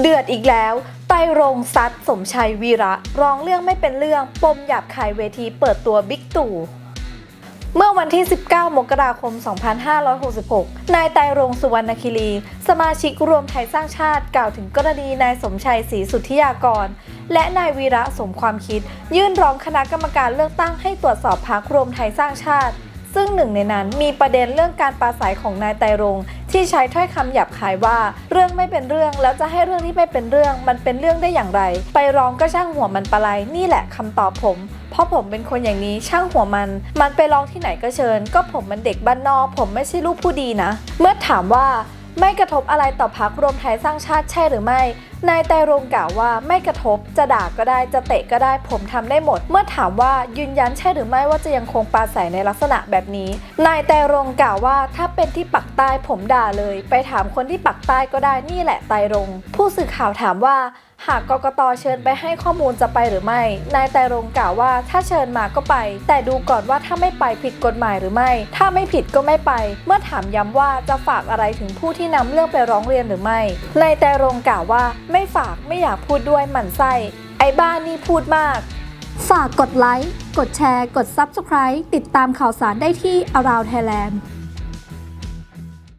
เดือดอีกแล้ว ไตรงซัดสมชัยวีระร้องเรื่องไม่เป็นเรื่อง ปมหยาบคายเวทีเปิดตัวบิ๊กตู่ เมื่อวันที่ 19 มกราคม 2566 นายไตรรงสุวรรณคิรี สมาชิกรวมไทยสร้างชาติกล่าวถึงกรณีนายสมชัยศรีสุทธิยากร และนายวีระสมความคิด ยื่นร้องคณะกรรมการเลือกตั้งให้ตรวจสอบพักรวมไทยสร้างชาติซึ่งหนึ่งในนั้นมีประเด็นเรื่องการปราศัยของนายไตรรง ที่ใช้ถ้อยคำหยาบคายว่า เรื่องไม่เป็นเรื่องแล้วจะให้เรื่องที่ไม่เป็นเรื่อง มันเป็นเรื่องได้อย่างไร ไปร้องก็ช่างหัวมันปะไรนี่แหละคำตอบผม เพราะผมเป็นคนอย่างนี้ช่างหัวมัน มันไปร้องที่ไหนก็เชิญ ก็ผมมันเด็กบ้านนอก ผมไม่ใช่ลูกผู้ดีนะ เมื่อถามว่า ไม่กระทบอะไรต่อพักรวมไทยสร้างชาติใช่หรือไม่ นายไตรรงกล่าวว่าไม่กระทบจะด่าก็ได้จะเตะก็ได้ผมทำได้หมด เมื่อถามว่ายืนยันใช่หรือไม่ว่าจะยังคงปราศัยในลักษณะแบบนี้ นายไตรรงกล่าวว่าถ้าเป็นที่ปักใต้ผมด่าเลย ไปถามคนที่ปักใต้ก็ได้นี่แหละไตรรงผู้สื่อข่าวถามว่า หากกกตเชิญไปให้ข้อมูลจะไปหรือไม่ นายไตรรงกล่าวว่าถ้าเชิญมาก็ไป แต่ดูก่อนว่าถ้าไม่ไปผิดกฎหมายหรือไม่ ถ้าไม่ผิดก็ไม่ไป เมื่อถามย้ำว่าจะฝากอะไรถึงผู้ที่นำเรื่องไปร้องเรียนหรือไม่ นายไตรรงกล่าวว่าไม่ฝากไม่อยากพูดด้วยหมั่นไส้ไอ้บ้านนี่พูดมาก ฝากกดไลค์ กดแชร์ กด Subscribe ติดตามข่าวสารได้ที่ Around Thailand